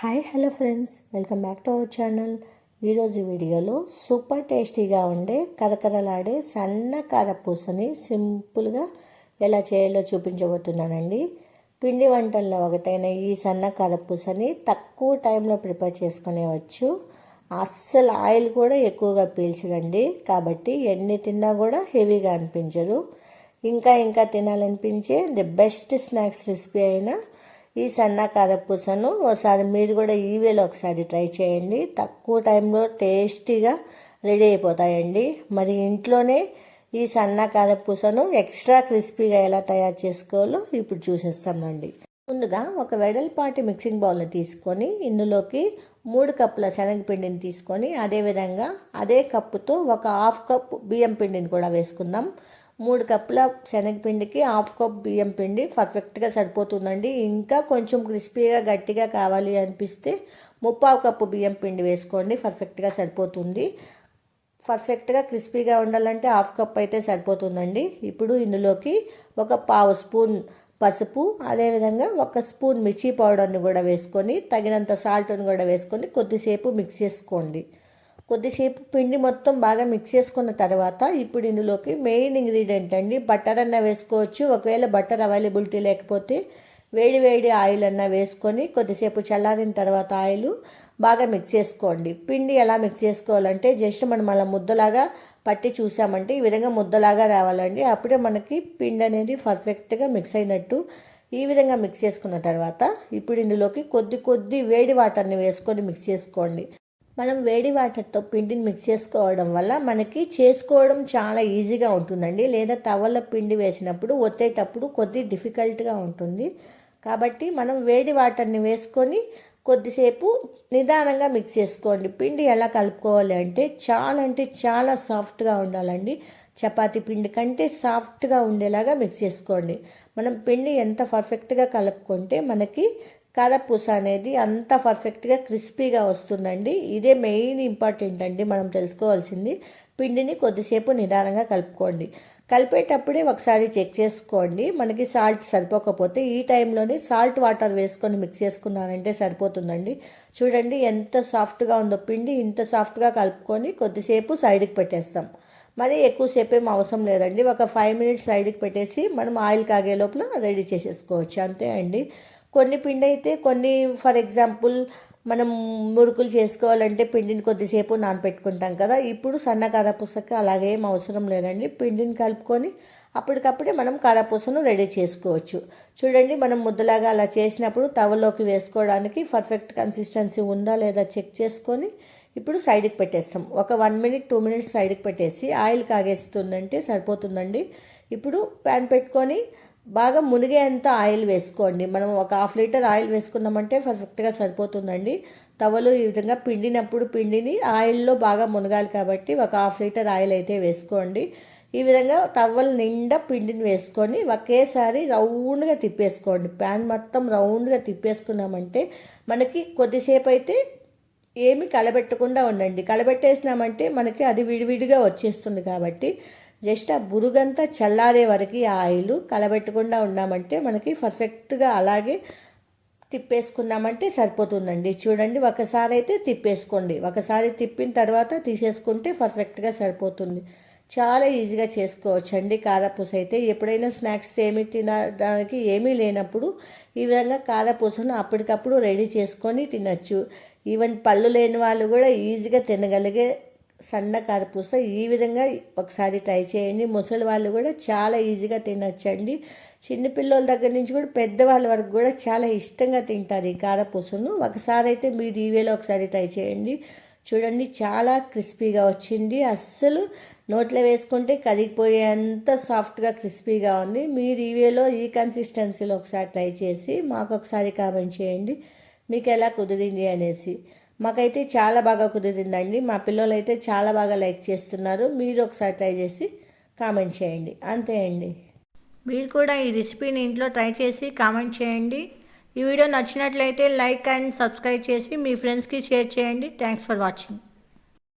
Hi hello friends welcome back to our channel ఈరోజు వీడియోలో super టేస్టీగా ఉండే కరకరలాడే సన్న కారపూసని సింపుల్గా ఎలా చేయాలో చూపించబోతున్నానండి. పిండి వంటల్లో ఒకటైన ఈ సన్న కారపూసని తక్కువ టైంలో ప్రిపేర్ చేసుకునేవచ్చు అస్సలు ఆయిల్ కూడా ఎక్కువగా పీల్చదండి. కాబట్టి ఎన్ని తిన్నా కూడా హెవీగా అనిపించరు ఇంకా ఇంకా తినాలనిపించే ది బెస్ట్ స్నాక్స్ రెసిపీ అయినా ఈ సన్న కారపూసను ఒకసారి మీరు కూడా ఈ వేలో ఒకసారి ట్రై చేయండి. తక్కువ టైంలో టేస్టీగా రెడీ అయిపోతాయండి. మరి ఇంట్లోనే ఈ సన్న కారపూసను ఎక్స్ట్రా క్రిస్పీగా ఎలా తయారు చేసుకోవాలో ఇప్పుడు చూసేస్తామండి. ముందుగా ఒక వెడల్పాటి మిక్సింగ్ బౌల్ని తీసుకొని ఇందులోకి మూడు కప్పుల శనగపిండిని తీసుకొని అదేవిధంగా అదే కప్పుతో ఒక హాఫ్ కప్ బియ్యం పిండిని కూడా వేసుకుందాం. మూడు కప్పుల శనగపిండికి హాఫ్ కప్ బియ్యం పిండి పర్ఫెక్ట్గా సరిపోతుందండి. ఇంకా కొంచెం క్రిస్పీగా గట్టిగా కావాలి అనిపిస్తే ముప్పావు కప్పు బియ్యం పిండి వేసుకోండి పర్ఫెక్ట్గా సరిపోతుంది. పర్ఫెక్ట్గా క్రిస్పీగా ఉండాలంటే హాఫ్ కప్ అయితే సరిపోతుందండి. ఇప్పుడు ఇందులోకి ఒక పావు స్పూన్ పసుపు అదేవిధంగా ఒక స్పూన్ మిర్చి పౌడర్ని కూడా వేసుకొని తగినంత సాల్ట్ని కూడా వేసుకొని కొద్దిసేపు మిక్స్ చేసుకోండి. కొద్దిసేపు పిండి మొత్తం బాగా మిక్స్ చేసుకున్న తర్వాత ఇప్పుడు ఇందులోకి మెయిన్ ఇంగ్రీడియంట్ అండి బటర్ అన్న వేసుకోవచ్చు. ఒకవేళ బటర్ అవైలబిలిటీ లేకపోతే వేడి వేడి ఆయిల్ అన్న వేసుకొని కొద్దిసేపు చల్లారిన తర్వాత ఆయిల్ బాగా మిక్స్ చేసుకోండి. పిండి ఎలా మిక్స్ చేసుకోవాలంటే జస్ట్ మనం అలా ముద్దలాగా పట్టి చూసామంటే ఈ విధంగా ముద్దలాగా రావాలండి. అప్పుడే మనకి పిండి అనేది పర్ఫెక్ట్గా మిక్స్ అయినట్టు ఈ విధంగా మిక్స్ చేసుకున్న తర్వాత ఇప్పుడు ఇందులోకి కొద్ది కొద్ది వేడి వాటర్ని వేసుకొని మిక్స్ చేసుకోండి. మనం వేడి వాటర్తో పిండిని మిక్స్ చేసుకోవడం వల్ల మనకి చేసుకోవడం చాలా ఈజీగా ఉంటుందండి. లేదా తవల పిండి వేసినప్పుడు ఒత్తేటప్పుడు కొద్ది డిఫికల్ట్గా ఉంటుంది. కాబట్టి మనం వేడి వాటర్ని వేసుకొని కొద్దిసేపు నిదానంగా మిక్స్ చేసుకోండి. పిండి ఎలా కలుపుకోవాలి అంటే చాలా అంటే చాలా సాఫ్ట్గా ఉండాలండి. చపాతీ పిండి కంటే సాఫ్ట్గా ఉండేలాగా మిక్స్ చేసుకోండి. మనం పిండి ఎంత పర్ఫెక్ట్గా కలుపుకుంటే మనకి కారపూస అనేది అంత పర్ఫెక్ట్గా క్రిస్పీగా వస్తుందండి. ఇదే మెయిన్ ఇంపార్టెంట్ అండి మనం తెలుసుకోవాల్సింది. పిండిని కొద్దిసేపు నిదానంగా కలుపుకోండి. కలిపేటప్పుడే ఒకసారి చెక్ చేసుకోండి. మనకి సాల్ట్ సరిపోకపోతే ఈ టైంలోనే సాల్ట్ వాటర్ వేసుకొని మిక్స్ చేసుకున్నానంటే సరిపోతుందండి. చూడండి ఎంత సాఫ్ట్గా ఉందో పిండి ఇంత సాఫ్ట్గా కలుపుకొని కొద్దిసేపు సైడ్కి పెట్టేస్తాం. మరి ఎక్కువసేపు ఏం అవసరం లేదండి. ఒక ఫైవ్ మినిట్స్ సైడ్కి పెట్టేసి మనం ఆయిల్ కాగే లోపల రెడీ చేసేసుకోవచ్చు. అంతే అండి. కొన్ని పిండి అయితే కొన్ని ఫర్ ఎగ్జాంపుల్ మనం మురుకులు చేసుకోవాలంటే పిండిని కొద్దిసేపు నానపెట్టుకుంటాం కదా. ఇప్పుడు సన్న కారపూసకి అలాగేం అవసరం లేదండి. పిండిని కలుపుకొని అప్పటికప్పుడే మనం కారపూసను రెడీ చేసుకోవచ్చు. చూడండి మనం ముద్దలాగా అలా చేసినప్పుడు తవలోకి వేసుకోవడానికి పర్ఫెక్ట్ కన్సిస్టెన్సీ ఉందా లేదా చెక్ చేసుకొని ఇప్పుడు సైడ్కి పెట్టేస్తాం. ఒక వన్ మినిట్ టూ మినిట్స్ సైడ్కి పెట్టేసి ఆయిల్ కాగేస్తుందంటే సరిపోతుందండి. ఇప్పుడు ప్యాన్ పెట్టుకొని బాగా మునిగేంత ఆయిల్ వేసుకోండి. మనం ఒక హాఫ్ లీటర్ ఆయిల్ వేసుకున్నామంటే పర్ఫెక్ట్గా సరిపోతుందండి. తవలు ఈ విధంగా పిండినప్పుడు పిండిని ఆయిల్లో బాగా మునగాలి కాబట్టి ఒక హాఫ్ లీటర్ ఆయిల్ అయితే వేసుకోండి. ఈ విధంగా తవ్వలు నిండా పిండిని వేసుకొని ఒకేసారి రౌండ్గా తిప్పేసుకోండి. ప్యాన్ మొత్తం రౌండ్గా తిప్పేసుకున్నామంటే మనకి కొద్దిసేపు అయితే ఏమి కలబెట్టకుండా ఉండండి. కలబెట్టేసినామంటే మనకి అది విడివిడిగా వచ్చేస్తుంది కాబట్టి జస్ట్ ఆ బురుగంతా చల్లారే వరకు ఆ ఆయిల్ కలబెట్టకుండా ఉన్నామంటే మనకి పర్ఫెక్ట్గా అలాగే తిప్పేసుకున్నామంటే సరిపోతుందండి. చూడండి ఒకసారి అయితే తిప్పేసుకోండి. ఒకసారి తిప్పిన తర్వాత తీసేసుకుంటే పర్ఫెక్ట్గా సరిపోతుంది. చాలా ఈజీగా చేసుకోవచ్చండి. కారపూస అయితే ఎప్పుడైనా స్నాక్స్ ఏమి తినడానికి ఏమీ లేనప్పుడు ఈ విధంగా కారపూసను అప్పటికప్పుడు రెడీ చేసుకొని తినచ్చు. ఈవెన్ పళ్ళు లేని వాళ్ళు కూడా ఈజీగా తినగలిగే సన్న కారపూస ఈ విధంగా ఒకసారి ట్రై చేయండి. ముసలి వాళ్ళు కూడా చాలా ఈజీగా తినచ్చండి. చిన్నపిల్లల దగ్గర నుంచి కూడా పెద్దవాళ్ళ వరకు కూడా చాలా ఇష్టంగా తింటారు ఈ కారపూసను. ఒకసారి అయితే మీరు ఈ వేలో ఒకసారి ట్రై చేయండి. చూడండి చాలా క్రిస్పీగా వచ్చింది. అస్సలు నోట్లో వేసుకుంటే కరిగిపోయేంత సాఫ్ట్గా క్రిస్పీగా ఉంది. మీరు ఈ వేలో ఈ కన్సిస్టెన్సీలో ఒకసారి ట్రై చేసి మాకు ఒకసారి కామెంట్ చేయండి. మీకు ఎలా కుదిరింది అనేసి. మాకైతే చాలా బాగా కుదిరిందండి. మా పిల్లలు అయితే చాలా బాగా లైక్ చేస్తున్నారు. మీరు ఒకసారి ట్రై చేసి కామెంట్ చేయండి. అంతే అండి. మీరు కూడా ఈ రెసిపీని ఇంట్లో ట్రై చేసి కామెంట్ చేయండి. ఈ వీడియో నచ్చినట్లయితే లైక్ అండ్ సబ్స్క్రైబ్ చేసి మీ ఫ్రెండ్స్కి షేర్ చేయండి. Thanks for watching.